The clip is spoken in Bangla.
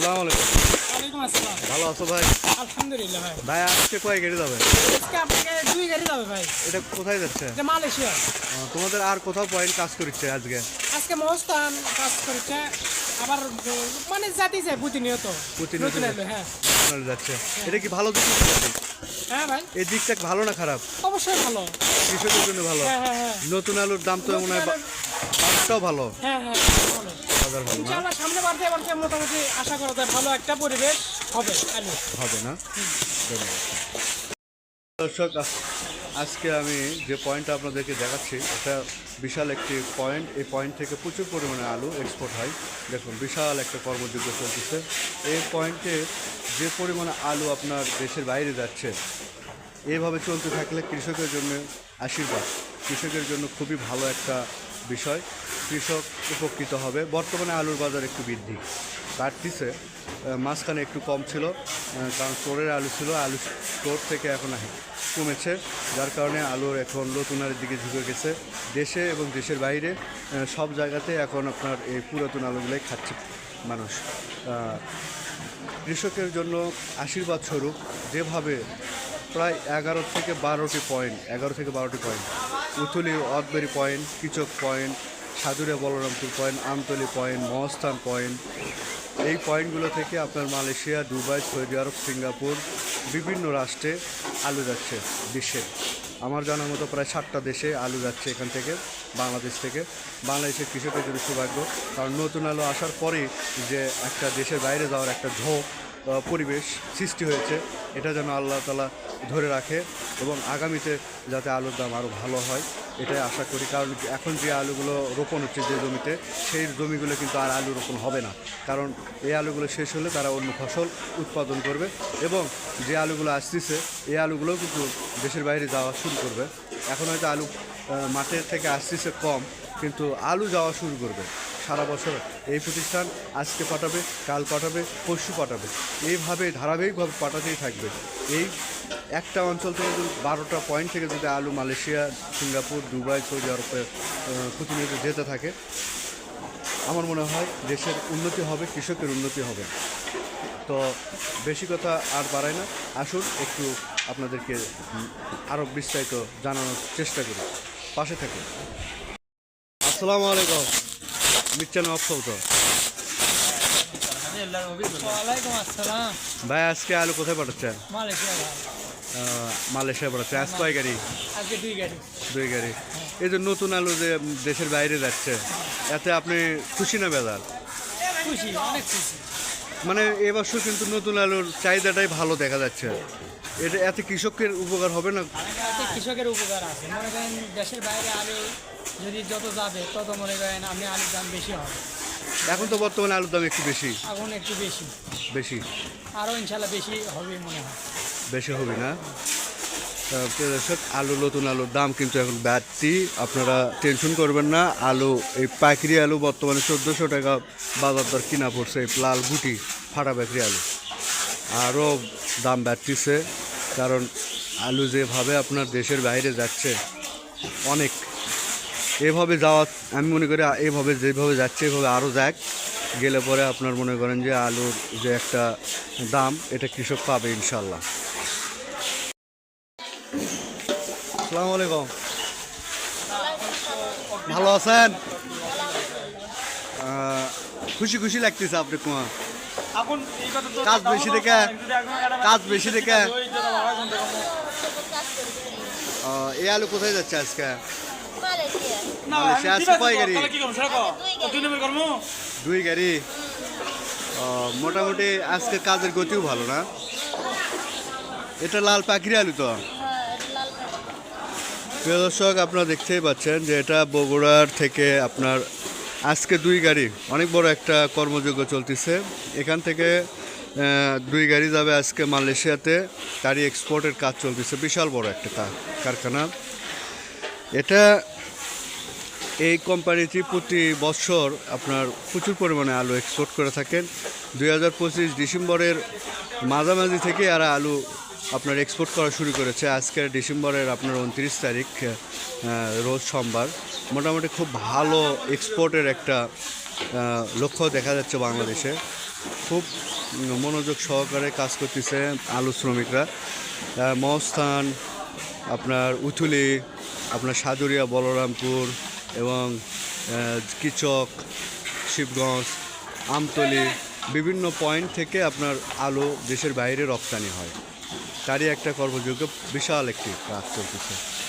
আসসালামু আলাইকুম। ওয়ালাইকুম আসসালাম। ভালো আছো ভাই? আলহামদুলিল্লাহ ভাই। ভাই আজকে কয় গাড়ি যাবে? আজকে আপনাকে দুই গাড়ি যাবে ভাই। এটা কোথায় যাচ্ছে? এটা মালয়েশিয়া। তোমাদের আর কোথাও পয়েন্ট কাজ করছে আজকে? আজকে মহস্থান কাজ করেছে আবার মানে যাতেই প্রতিনিয়ত। প্রতিনিয়ত নতুন হ্যাঁ। যাচ্ছে। এটা কি ভালো দিক হ্যাঁ ভাই। এই দিকটা ভালো না খারাপ? অবশ্যই ভালো। কৃষকের জন্য ভালো। হ্যাঁ হ্যাঁ হ্যাঁ। নতুন আলুর দাম তো মনে হয় ভালো। হ্যাঁ হ্যাঁ ভালো। ইনশাআল্লাহ সামনে বাড়তে বাড়তে মোটামুটি আশা করা যায় ভালো একটা পরিবেশ হবে আলু হবে না? দর্শক আজ- আজকে আমি যে পয়েন্টটা আপনাদেরকে দেখাচ্ছি এটা বিশাল একটি পয়েন্ট এই পয়েন্ট থেকে প্রচুর পরিমাণে আলু এক্সপোর্ট হয়। দেখুন বিশাল একটা কর্মযোগ্য চলতেছে। এই পয়েন্টে যে পরিমাণে আলু আপনার দেশের বাইরে যাচ্ছে এইভাবে চলতে থাকলে কৃষকের জন্য আশীর্বাদ। কৃষকের জন্য খুবই ভালো একটা বিষয় কৃষক উপকৃত হবে। বর্তমানে আলুর বাজার একটু বৃদ্ধি। বাড়তিছে মাঝখানে একটু কম ছিল কারণ স্টোরের আলু ছিল, আলু স্টোর থেকে এখন কমেছে, যার কারণে আলুর এখন নতুনের দিকে ঝুঁকে গেছে। দেশে এবং দেশের বাইরে সব জায়গাতে এখন আপনার এই পুরাতন আলুগুলোই খাচ্ছে মানুষ। কৃষকের জন্য আশীর্বাদ স্বরূপ, যেভাবে প্রায় এগারো থেকে বারোটি পয়েন্ট এগারো থেকে বারোটি পয়েন্ট উথুলি অদবেরি point, Kichak point, সাদুরে Balarampur point, Amtali point, Mahasthan point. এই পয়েন্টগুলো থেকে আপনার মালয়েশিয়া, দুবাই, সৌদি আরব, সিঙ্গাপুর, বিভিন্ন রাষ্ট্রে আলু যাচ্ছে বিশ্বে। আমার জানার মতো প্রায় সাতটা দেশে আলু যাচ্ছে এখান থেকে, বাংলাদেশ থেকে। বাংলাদেশের কৃষকের জন্য সৌভাগ্য, কারণ নতুন আলু আসার পরেই যে একটা দেশের বাইরে যাওয়ার একটা ঝোঁক পরিবেশ সৃষ্টি হয়েছে। এটা যেন আল্লাহ তালা ধরে রাখে এবং আগামীতে যাতে আলুর দাম আরও ভালো হয়, এটাই আশা করি। কারণ এখন যে আলুগুলো রোপণ হচ্ছে যে জমিতে, সেই জমিগুলো কিন্তু আর আলু রোপণ হবে না। কারণ এই আলুগুলো শেষ হলে তারা অন্য ফসল উৎপাদন করবে এবং যে আলুগুলো আসতেছে, এই আলুগুলোও কিন্তু দেশের বাইরে যাওয়া শুরু করবে। এখন হয়তো আলু মাঠের থেকে আসতেছে কম, কিন্তু আলু যাওয়া শুরু করবে। সারা বছর এই প্রতিষ্ঠান আজকে পাঠাবে, কাল পাঠাবে, পরশু পাঠাবে। এইভাবে ধারাবাহিকভাবে পাঠাতেই থাকবে। এই একটা অঞ্চল থেকে যদি বারোটা পয়েন্ট থেকে যদি আলু মালয়েশিয়া, সিঙ্গাপুর, দুবাই, সৌদি আরবে প্রতিনিয়ত যেতে থাকে, আমার মনে হয় দেশের উন্নতি হবে, কৃষকের উন্নতি হবে। তো বেশি কথা আর বাড়ায় না। আসুন, একটু আপনাদেরকে আরও বিস্তারিত জানানোর চেষ্টা করি। পাশে থাকুন। আসসালামু আলাইকুম। মিচ্ছান অফসল তো। ভাই আজকে আলু কোথায় পাঠাচ্ছেন? মালয়েশিয়া পাঠাচ্ছে আজ কয় গাড়ি? দুই গাড়ি। এই যে নতুন আলু যে দেশের বাইরে যাচ্ছে এতে আপনি খুশি না বেজার? মানে এবছর কিন্তু নতুন আলুর চাহিদাটাই ভালো দেখা যাচ্ছে। এটা এতে কৃষকের উপকার হবে না? কৃষকের উপকার আছে। মনে করেন দেশের বাইরে আলু যদি যত যাবে তত মনে করেন আপনি আলুর দাম বেশি হবে। এখন তো বর্তমানে আলুর দাম একটু বেশি। এখন একটু বেশি। বেশি। আরও ইনশাল্লাহ বেশি হবে মনে হয়। বেশি হবে না? দর্শক আলু নতুন আলুর দাম কিন্তু এখন বাড়তি। আপনারা টেনশন করবেন না আলু এই পাইকারি আলু বর্তমানে চোদ্দোশো টাকা বাজার দর কিনা পড়ছে এই লাল গুটি ফাটা পাইকারি আলু। আরও দাম বাড়তিছে কারণ আলু যেভাবে আপনার দেশের বাইরে যাচ্ছে অনেক এভাবে যাওয়া আমি মনে করি এভাবে যেভাবে যাচ্ছে এভাবে আরও যাক। গেলে পরে আপনার মনে করেন যে আলুর যে একটা দাম এটা কৃষক পাবে ইনশাল্লাহ আসসালামু আলাইকুম। ভালো আছেন? খুশি খুশি লাগতেছে আপনি কুয়া? কাজ বেশি দেখে কাজ বেশি দেখে। এই আলু কোথায় যাচ্ছে আজকে? মালয়েশিয়া। আছে কয় গাড়ি? তাহলে কি করব? সেটা দুই নম্বর করব? দুই গাড়ি। মোটামুটি আজকে কাজের গতিও ভালো না? এটা লাল পাখির আলু তো? হ্যাঁ প্রিয় দর্শক আপনারা দেখতেই পাচ্ছেন যে এটা বগুড়ার থেকে আপনার আজকে দুই গাড়ি। অনেক বড় একটা কর্মযোগ্য চলতেছে। এখান থেকে দুই গাড়ি যাবে আজকে মালয়েশিয়াতে। গাড়ি এক্সপোর্টের কাজ চলতেছে। বিশাল বড় একটা কারখানা। এটা এই কোম্পানিটি প্রতি বছর আপনার প্রচুর পরিমাণে আলু এক্সপোর্ট করে থাকেন। দুই হাজার পঁচিশ ডিসেম্বরের মাঝামাঝি থেকে এরা আলু আপনার এক্সপোর্ট করা শুরু করেছে। আজকের ডিসেম্বরের আপনার উনত্রিশ তারিখ রোজ সোমবার। মোটামুটি খুব ভালো এক্সপোর্টের একটা লক্ষ্য দেখা যাচ্ছে বাংলাদেশে। খুব মনোযোগ সহকারে কাজ করতেছে আলু শ্রমিকরা। মহস্থান, আপনার উথুলি, আপনার সাদুরিয়া, বলরামপুর এবং কিচক, শিবগঞ্জ, আমতলি, বিভিন্ন পয়েন্ট থেকে আপনার আলু দেশের বাইরে রপ্তানি হয়। তারই একটা কর্মযোগ্য, বিশাল একটি কাজ চলতেছে।